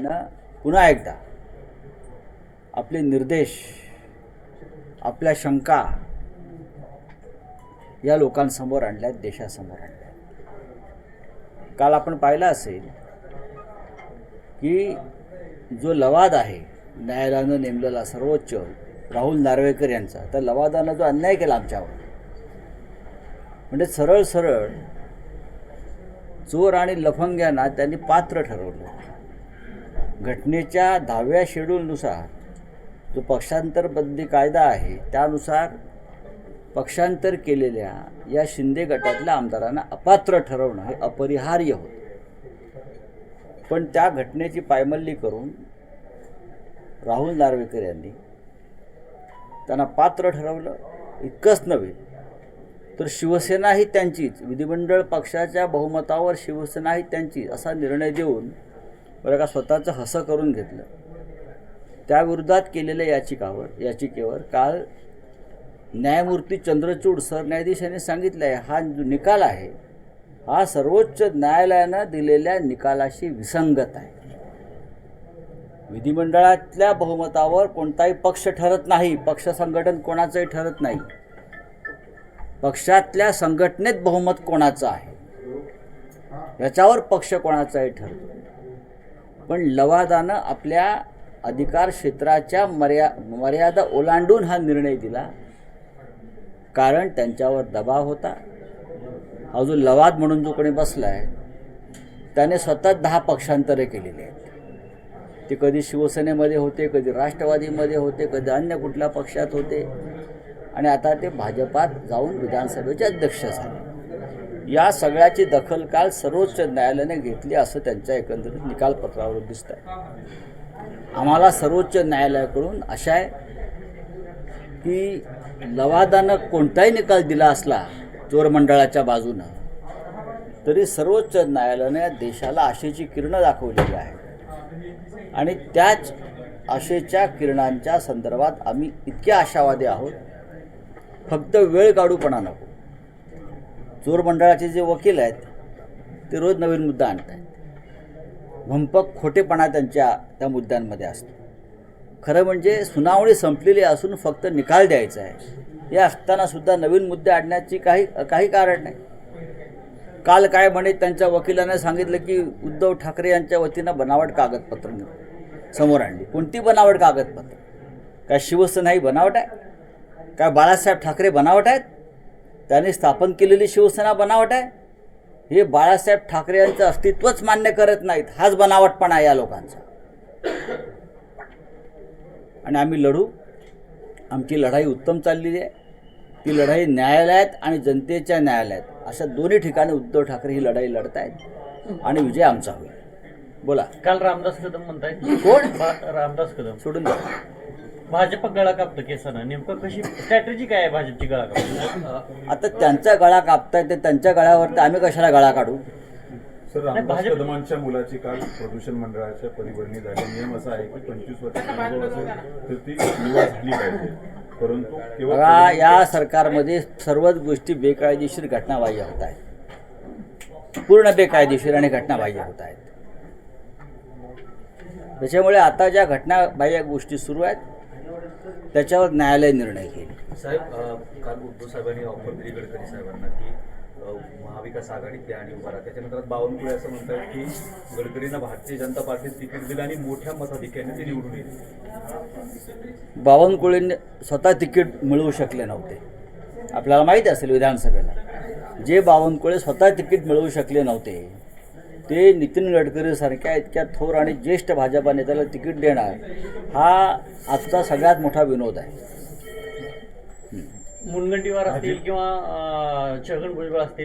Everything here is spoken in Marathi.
न्यायालयानं पुन्हा एकदा आपले निर्देश आपल्या शंका या लोकांसमोर आणल्यात देशासमोर आणल्या काल आपण पाहिलं असेल की जो लवाद आहे न्यायालयानं नेमलेला सर्वोच्च राहुल नार्वेकर यांचा तर लवादानं जो अन्याय केला आमच्यावर म्हणजे सरळ सरळ चोर आणि लफंग्यांना त्यांनी पात्र ठरवलं. घटनेच्या दहाव्या शेड्यूलनुसार जो पक्षांतरबद्धी कायदा आहे त्यानुसार पक्षांतर केलेल्या या शिंदे गटातल्या आमदारांना अपात्र ठरवणं हे अपरिहार्य होतं. पण त्या घटनेची पायमल्ली करून राहुल नार्वेकर यांनी त्यांना पात्र ठरवलं इतकंच नव्हे तर शिवसेना ही त्यांचीच विधिमंडळ पक्षाच्या बहुमतावर शिवसेना ही त्यांची असा निर्णय देऊन बरं का स्वतःचं हसं करून घेतलं. त्याविरोधात केलेल्या याचिकावर याचिकेवर काल न्यायमूर्ती चंद्रचूड सरन्यायाधीश यांनी सांगितलं आहे हा जो निकाल आहे हा सर्वोच्च न्यायालयानं दिलेल्या निकालाशी विसंगत आहे. विधिमंडळातल्या बहुमतावर कोणताही पक्ष ठरत नाही पक्ष संघटन कोणाचंही ठरत नाही. पक्षातल्या संघटनेत बहुमत कोणाचं आहे? याच्यावर पक्ष कोणाचाही ठरतो. पण लवादानं आपल्या अधिकार क्षेत्राच्या मर्या मर्यादा ओलांडून हा निर्णय दिला. कारण त्यांच्यावर दबाव होता. हा जो लवाद म्हणून जो कोणी बसला आहे त्याने स्वतः दहा पक्षांतरे केलेली आहेत. ते कधी शिवसेनेमध्ये होते कधी राष्ट्रवादीमध्ये होते कधी अन्य कुठल्या पक्षात होते. आणि आता ते भाजपात जाऊन विधानसभेचे अध्यक्ष झाले. या सगळ्याची दखल काल सर्वोच्च न्यायालयाने घेतली असं त्यांच्या एकंदरीत निकालपत्रावर दिसत आहे आम्हाला सर्वोच्च न्यायालयाकडून आशा आहे की लवादानं कोणताही निकाल दिला असला चोर मंडळाच्या बाजूनं तरी सर्वोच्च न्यायालयाने देशाला आशेची किरणं दाखवलेली आहे आणि त्याच आशेच्या किरणांच्या संदर्भात आम्ही इतके आशावादी आहोत फक्त वेळ काढूपणा नको. चोर मंडळाचे जे वकील आहेत ते रोज नवीन मुद्दा आणत आहेत भंपक खोटेपणा त्यांच्या त्या मुद्द्यांमध्ये असतो. खरं म्हणजे सुनावणी संपलेली असून फक्त निकाल द्यायचा आहे. हे असताना सुद्धा नवीन मुद्दे आणण्याची काही काही कारण नाही. काल काय म्हणे त्यांच्या वकिलाने सांगितलं की उद्धव ठाकरे यांच्या वतीनं बनावट कागदपत्र समोर आणली. कोणती बनावट कागदपत्र? काय शिवसेना ही बनावट आहे? काय बाळासाहेब ठाकरे बनावट आहेत? त्यांनी स्थापन केलेली शिवसेना बनावट आहे? हे बाळासाहेब ठाकरे यांचं अस्तित्वच मान्य करत नाहीत हाच बनावटपणा आहे या लोकांचा. आणि आम्ही लढू. आमची लढाई उत्तम चाललेली आहे. ती लढाई न्यायालयात आणि जनतेच्या न्यायालयात. अशा दोन्ही ठिकाणी उद्धव ठाकरे ही लढाई लढत आहेत आणि विजय आमचा होईल. बोला. काल रामदास कदम म्हणतायत. कोण? रामदास कदम. सोडून द्या. भाजप गळा कापतं केसानं. नेमकं कशी स्ट्रॅटेजी काय आहे भाजपची गळा कापतो आता त्यांचा गळा कापताय ते त्यांच्या गळ्यावर तर आम्ही कशाला गळा काढू? सर नाही, रामदास भाजप- कदमांच्या मुलाची काल प्रदूषण मंडळाच्या परिवर्णी झाली. नियम असा आहे की पंचवीस वर्षाचा अनुभव असेल तर ती निवड झाली पाहिजे. परंतु केवळ बघा या सरकारमध्ये सर्वच गोष्टी बेकायदेशीर घटनाबाह्य होत आहेत. पूर्ण बेकायदेशीर आणि घटनाबाह्य होत आहेत. त्याच्यामुळे आता ज्या घटनाबाह्य गोष्टी सुरू आहेत त्याच्यावर न्यायालय निर्णय घेईल. साहेब काल उद्धव साहेबांनी ऑफर दिली गडकरी साहेबांना की महाविकास आघाडीत आणि उभा राहा. त्याच्यानंतर बावनकुळे असं म्हणतात की गडकरींना भारतीय जनता पार्टीत तिकीट दिलं आणि मोठ्या मताधिक्याने ते निवडून येईल. बावनकुळेंनी स्वतः तिकीट मिळवू शकले नव्हते. आपल्याला माहीत असेल विधानसभेला. जे बावनकुळे स्वतः तिकीट मिळवू शकले नव्हते ते नितीन गडकरीसारख्या इतक्या थोर आणि ज्येष्ठ भाजपा नेत्याला तिकीट देणार हा आजचा सगळ्यात मोठा विनोद आहे. मुनगंटीवार असतील किंवा छगन भुजबळ असतील.